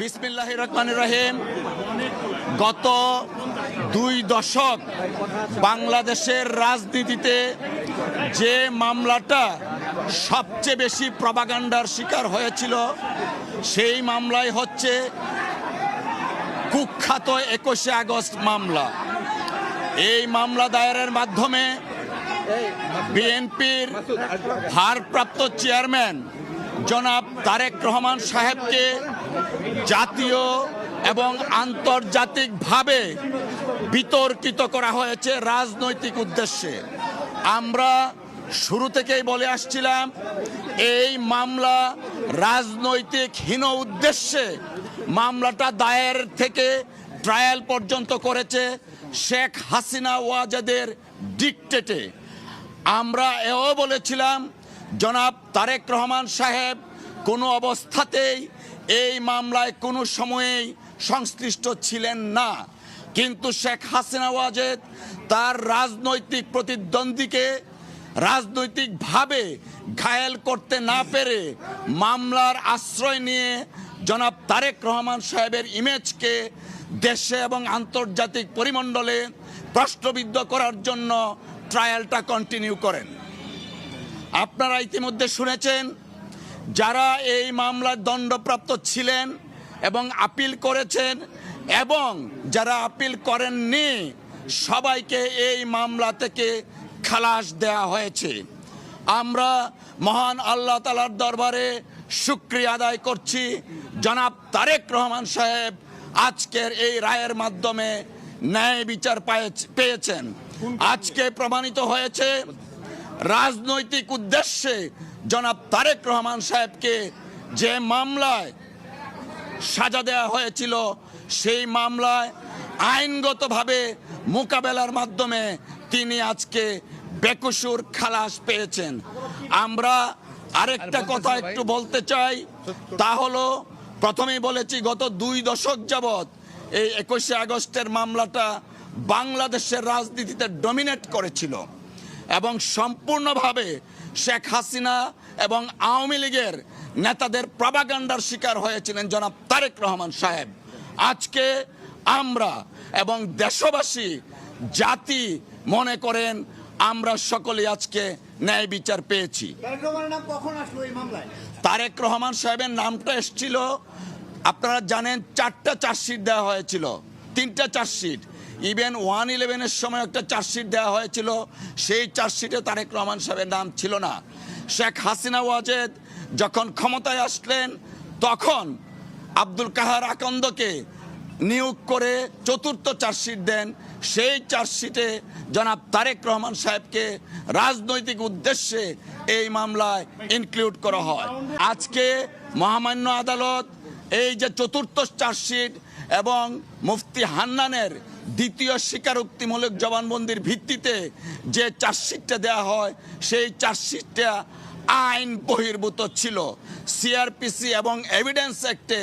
বিসমিল্লাহ রহমান রহিম। গত দুই দশক বাংলাদেশের রাজনীতিতে যে মামলাটা সবচেয়ে বেশি প্রবাগান্ডার শিকার হয়েছিল, সেই মামলায় হচ্ছে কুখ্যাত একুশে আগস্ট মামলা। এই মামলা দায়েরের মাধ্যমে বিএনপির ভারপ্রাপ্ত চেয়ারম্যান জনাব তারেক রহমান সাহেবকে জাতীয় এবং আন্তর্জাতিকভাবে বিতর্কিত করা হয়েছে রাজনৈতিক উদ্দেশ্যে। আমরা শুরু থেকেই বলে আসছিলাম, এই মামলা রাজনৈতিক হীন উদ্দেশ্যে মামলাটা দায়ের থেকে ট্রায়াল পর্যন্ত করেছে শেখ হাসিনা ওয়াজেদের ডিকটেটে। আমরা এও বলেছিলাম, জনাব তারেক রহমান সাহেব কোনো অবস্থাতেই এই মামলায় কোনো সময়েই সংশ্লিষ্ট ছিলেন না। কিন্তু শেখ হাসিনা ওয়াজেদ তার রাজনৈতিক প্রতিদ্বন্দ্বীকে রাজনৈতিকভাবে ঘায়েল করতে না পেরে মামলার আশ্রয় নিয়ে জনাব তারেক রহমান সাহেবের ইমেজকে দেশে এবং আন্তর্জাতিক পরিমণ্ডলে প্রশ্নবিদ্ধ করার জন্য ট্রায়ালটা কন্টিনিউ করেন। আপনারা ইতিমধ্যে শুনেছেন যারা এই মামলার দণ্ডপ্রাপ্ত ছিলেন এবং আপিল করেছেন এবং যারা আপিল করেননি সবাইকে এই মামলা থেকে খালাস দেয়া হয়েছে। আমরা মহান আল্লাহ তালার দরবারে শুক্রিয়া আদায় করছি। জনাব তারেক রহমান সাহেব আজকের এই রায়ের মাধ্যমে ন্যায় বিচার পেয়েছেন। আজকে প্রমাণিত হয়েছে রাজনৈতিক উদ্দেশ্যে জনাব তারেক রহমান সাহেবকে যে মামলায় সাজা দেওয়া হয়েছিল সেই মামলায় আইনগতভাবে মোকাবেলার মাধ্যমে তিনি আজকে বেকসুর খালাস পেয়েছেন। আমরা আরেকটা কথা একটু বলতে চাই তা হলো প্রথমেই বলেছি গত দুই দশক যাবৎ এই একুশে আগস্টের মামলাটা বাংলাদেশের রাজনীতিতে ডমিনেট করেছিল এবং সম্পূর্ণভাবে শেখ হাসিনা এবং আওয়ামী লীগের নেতাদের প্রবাগান্ডার শিকার হয়েছিলেন জনাব তারেক রহমান সাহেব। আজকে আমরা এবং দেশবাসী জাতি মনে করেন আমরা সকলে আজকে ন্যায় বিচার পেয়েছি। তারেক রহমানের নাম কখন আসলো এই মামলায়? তারেক রহমান সাহেবের নামটা এসেছিল আপনারা জানেন চারটা চার্জশিট দেওয়া হয়েছিল তিনটা চার্জশিট। ইভেন ওয়ান ইলেভেনের সময় একটা চার্জশিট দেওয়া হয়েছিল, সেই চার্জশিটে তারেক রহমান সাহেবের নাম ছিল না। শেখ হাসিনা ওয়াজেদ যখন ক্ষমতায় আসলেন, তখন আব্দুল কাহার আকন্দকে নিয়োগ করে চতুর্থ চার্জশিট দেন। সেই চার্জশিটে জনাব তারেক রহমান সাহেবকে রাজনৈতিক উদ্দেশ্যে এই মামলায় ইনক্লুড করা হয়। আজকে মহামান্য আদালত এই যে চতুর্থ চার্জশিট এবং মুফতি হান্নানের দ্বিতীয় স্বীকারোক্তিমূলক জবানবন্দির ভিত্তিতে যে চার্জশিটটা দেওয়া হয়, সেই চার্জশিটটা আইন বহির্ভূত ছিল। সিআরপিসি এবং এভিডেন্স অ্যাক্টে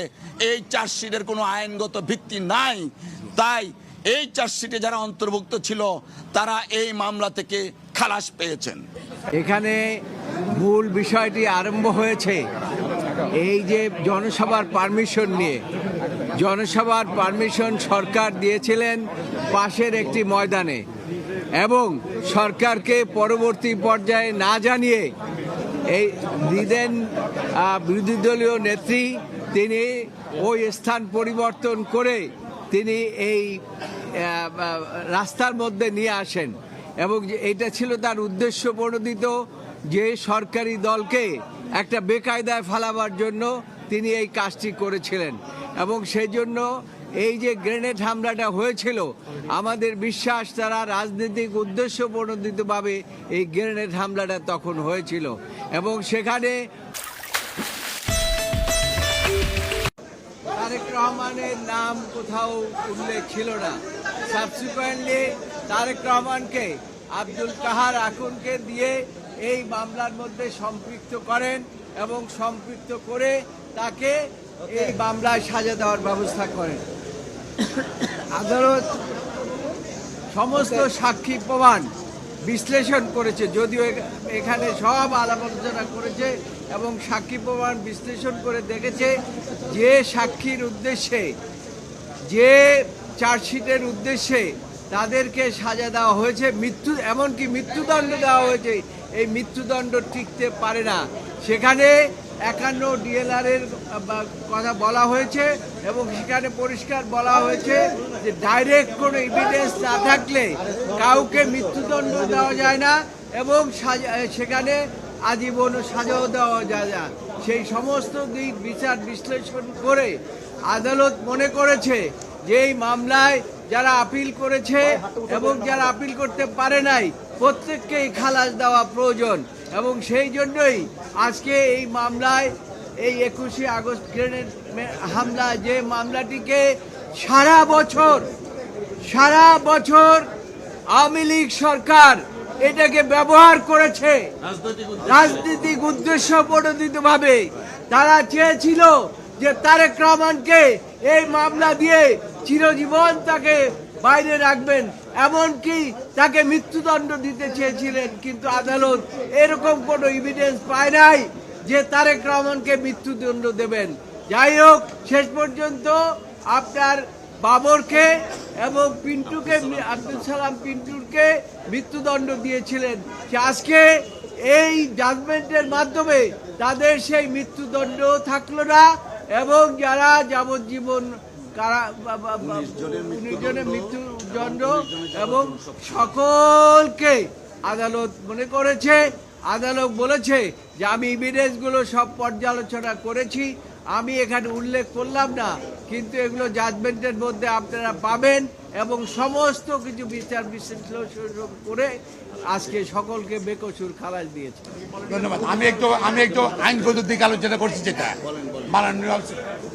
এই চার্জশিটের কোনো আইনগত ভিত্তি নাই। তাই এই চার্জশিটে যারা অন্তর্ভুক্ত ছিল, তারা এই মামলা থেকে খালাস পেয়েছেন। এখানে মূল বিষয়টি আরম্ভ হয়েছে। এই যে জনসভার পারমিশন নিয়ে জনসভার পারমিশন সরকার দিয়েছিলেন পাশের একটি ময়দানে এবং সরকারকে পরবর্তী পর্যায়ে না জানিয়ে এই দিদেন বিরোধী দলীয় নেত্রী তিনি ওই স্থান পরিবর্তন করে তিনি এই রাস্তার মধ্যে নিয়ে আসেন এবং এটা ছিল তার উদ্দেশ্য প্রণোদিত যে সরকারি দলকে একটা বেকায়দায় ফেলাবার জন্য তিনি এই কাজটি করেছিলেন। এবং সেই জন্য এই যে গ্রেনেড হামলাটা হয়েছিল, আমাদের বিশ্বাস তারা রাজনৈতিক উদ্দেশ্য প্রণোদিতভাবে এই গ্রেনেড হামলাটা তখন হয়েছিল। এবং সেখানে তারেক রহমানের নাম কোথাও উল্লেখ ছিল না। সাবসিকুয়েন্টলি তারেক রহমানকে আব্দুল কাহার আকুনকে দিয়ে এই মামলার মধ্যে সম্পৃক্ত করেন এবং সম্পৃক্ত করে তাকে এই মামলায় সাজা দেওয়ার ব্যবস্থা করেন। আদালত সমস্ত সাক্ষী প্রমাণ বিশ্লেষণ করেছে, যদিও এখানে সব আলাপ আলোচনা করেছে এবং সাক্ষী প্রমাণ বিশ্লেষণ করে দেখেছে যে সাক্ষীর উদ্দেশ্যে, যে চার্জশিটের উদ্দেশ্যে তাদেরকে সাজা দেওয়া হয়েছে। মৃত্যু, এমনকি মৃত্যুদণ্ড দেওয়া হয়েছে। এই মৃত্যুদণ্ড টিকতে পারে না। সেখানে একান্ন ডিএলআরের কথা বলা হয়েছে এবং সেখানে পরিষ্কার বলা হয়েছে যে ডাইরেক্ট কোনো এভিডেন্স না থাকলে কাউকে মৃত্যুদণ্ড দেওয়া যায় না এবং সেখানে আজীবন সাজাও দেওয়া যায় না। সেই সমস্ত দিক বিচার বিশ্লেষণ করে আদালত মনে করেছে যে এই মামলায় যারা আপিল করেছে এবং যারা আপিল করতে পারে নাই, প্রত্যেককেই খালাস দেওয়া প্রয়োজন। এবং সেই জন্যই আজকে এই মামলায় এই একুশে আগস্ট গ্রেনেড হামলা যে মামলাটিকে সারা বছর সারা বছর আওয়ামী লীগ সরকার এটাকে ব্যবহার করেছে। রাজনৈতিক উদ্দেশ্য। প্রণোদিত ভাবে তারা চেয়েছিল যে তারেক রহমানকে এই মামলা দিয়ে চিরজীবন তাকে বাইরে রাখবেন। এমনকি তাকে মৃত্যুদণ্ড দিতে চেয়েছিলেন কিন্তু আদালত এরকম কোনো এভিডেন্স পায় নাই যে তারেক রহমানকে মৃত্যুদণ্ড দেবেন। যাই হোক শেষ পর্যন্ত আপনার বাবরকে এবং পিন্টুকে আব্দুল সালাম পিন্টুকে মৃত্যুদণ্ড দিয়েছিলেন। আজকে এই জাজমেন্টের মাধ্যমে তাদের সেই মৃত্যুদণ্ড থাকল না এবং যারা যাবজ্জীবন কারা উনিশ জনের মৃত্যুদণ্ড এবং সকলকে আদালত মনে করেছে, আদালত বলেছে যে আমি এভিডেন্সগুলো সব পর্যালোচনা করেছি, আমি এখানে উল্লেখ করলাম না, কিন্তু এগুলো জাজমেন্টের মধ্যে আপনারা পাবেন এবং সমস্ত কিছু বিচার বিশ্লেষণ করে আজকে সকলকে বেকসুর খালাস দিয়েছে। ধন্যবাদ। আমি একটু আমি একটু আইনগত দিক আলোচনা করছি যেটা। মাননীয়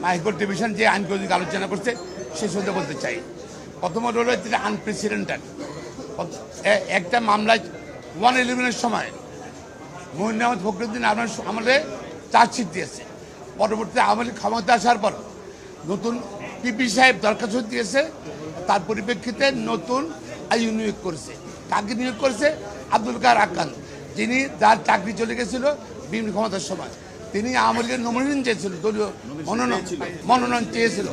হাইকোর্ট ডিভিশন যে আইনগত দিক আলোচনা করছে, সে শুনতে বলতে চাই। প্রথমত হলো যেটা আনপ্রেসিডেন্টেড একটা মামলায় ওয়ান ইলেভেনের সময় মোহিন আহমদ ফখরুদ্দিন আমার আমলে চার্জশিট দিয়েছে। পরবর্তীতে আমলে ক্ষমতা আসার পর নতুন পিপি সাহেব দরখাস্ত দিয়েছে, তার পরিপ্রেক্ষিতে নতুন আইন নিয়োগ করেছে। কাকে নিয়োগ করেছে? আব্দুল কার আকান যিনি যার চাকরি চলে গেছিল বিভিন্ন ক্ষমতার সময়। তিনি আওয়ামী লীগের নমিনেশন চেয়েছিল দলীয় মনোনয়ন মনোনয়ন চেয়েছিল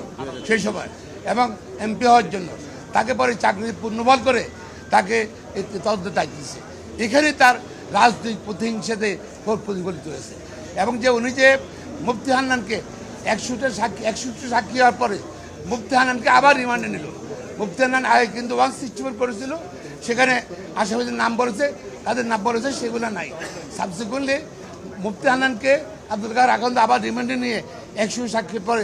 সেই সময়। এবং এমপি হওয়ার জন্য তাকে পরে চাকরি পূর্ণবল করে তাকে তদন্ত দায়িত্ব দিয়েছে। এখানে তার রাজনৈতিক প্রতিহিংসাতে প্রতিফলিত হয়েছে এবং যে উনি যে মুফতি হান্নানকে একশোটা সাক্ষী একশোটা সাক্ষী হওয়ার পরে মুফতি হান্নানকে আবার রিমান্ডে নিল। মুফতি হান্নান আগে কিন্তু ওয়ান সিক্সটি ফোর করেছিল সেখানে আসামিদের নাম বলেছে তাদের নাম বলেছে সেগুলো নাই। সাবসিকুয়েন্টলি মুফতি হান্নানকে আব্দুল কার আকন্দ আবার রিমান্ডে নিয়ে একশো সাক্ষীর পরে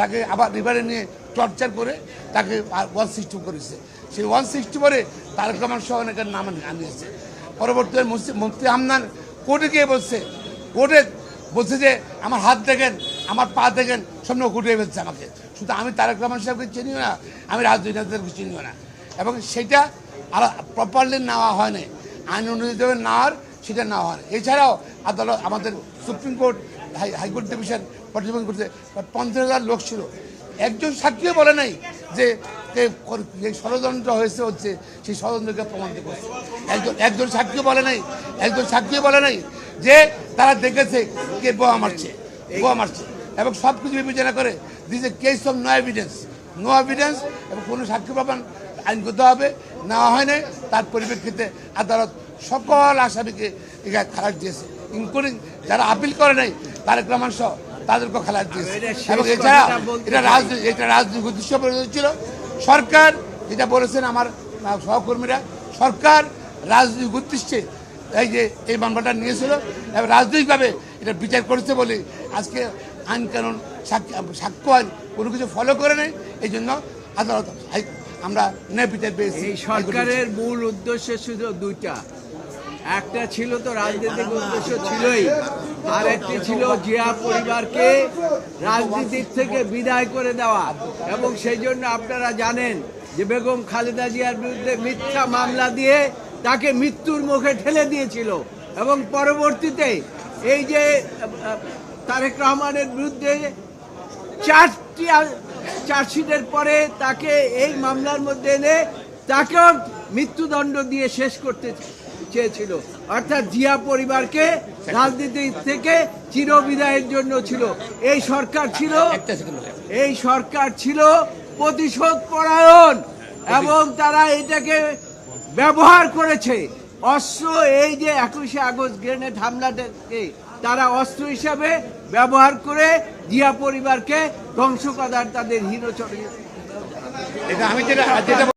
তাকে আবার রিভারে নিয়ে টর্চার করে তাকে ওয়ান সিক্সটি করেছে। সেই ওয়ান সিক্সটি পরে তারেক রহমান সহ অনেকের নাম আনিয়েছে। পরবর্তীতে মুফতি- হামনান কোর্টে গিয়ে বলছে, কোর্টে বলছে যে, আমার হাত দেখেন, আমার পা দেখেন সামনে ঘুরিয়ে ফেলছে আমাকে। শুধু আমি তারেক রহমান সাহেবকে চিনিও না, আমি রাজনীতিকে চিনিও না। এবং সেটা আর প্রপারলি নেওয়া হয়নি আইন অনুযায়ী নেওয়ার সেটা নেওয়া হয় এছাড়াও আদালত আমাদের supreme court high high court division পর্যবেক্ষণ করতে পঞ্চাশ হাজার লোক ছিল। একজন সাক্ষীও বলে নাই যে ষড়যন্ত্র হয়েছে হচ্ছে, সেই ষড়যন্ত্রকে প্রমাণিত করছে। একজন একজন সাক্ষীও বলে নাই, একজন সাক্ষীও বলে নাই যে তারা দেখেছে কে বোয়া মারছে বোয়া মারছে। এবং সব কিছু বিবেচনা করে this a case of no evidence no evidence এবং কোনো সাক্ষী প্রমাণ আইনগত হবে, নেওয়া নাই। তার পরিপ্রেক্ষিতে আদালত সকল আসামিকে খালাস দিয়েছে ইনক্লুডিং যারা আপিল করে নাই, তারেক রহমান সহ তাদেরকেও খালাস দিয়েছে। এবং এছাড়া এটা রাজনীতি এটা রাজনৈতিক উদ্দেশ্য ছিল সরকার যেটা বলেছেন আমার সহকর্মীরা সরকার রাজনৈতিক উদ্দেশ্যে এই যে এই মামলাটা নিয়েছিল এবং রাজনৈতিকভাবে এটা বিচার করেছে বলে আজকে আইন কানুন সাক্ষ্য আইন কোনো কিছু ফলো করে নেই। এই জন্য আদালত আমরা ন্যায় বিচার পেয়েছি। এই সরকারের মূল উদ্দেশ্য ছিল দুইটা। একটা ছিল তো রাজনৈতিক উদ্দেশ্য ছিলই, আর একটি ছিল জিয়া পরিবারকে রাজনীতির থেকে বিদায় করে দেওয়া। এবং সেই জন্য আপনারা জানেন যে বেগম খালেদা জিয়ার বিরুদ্ধে মিথ্যা মামলা দিয়ে তাকে মৃত্যুর মুখে ঠেলে দিয়েছিল। এবং পরবর্তীতে এই যে তারেক রহমানের বিরুদ্ধে চারটি, চার্জশিটের পরে তাকে এই মামলার মধ্যে এনে তাকেও মৃত্যুদণ্ড দিয়ে শেষ করতে চেয়েছিল। অর্থাৎ জিয়া পরিবারকে রাজনীতি থেকে চিরবিদায়ের জন্য ছিল। এই সরকার ছিল এই সরকার ছিল প্রতিশোধ পরায়ণ এবং তারা এটাকে ব্যবহার করেছে। অস্ত্র এই যে একুশে আগস্ট গ্রেনেড হামলাটাকে তারা অস্ত্র হিসাবে ব্যবহার করে জিয়া পরিবারকে ধ্বংস করার তাদের এটা আমি যেটা যেটা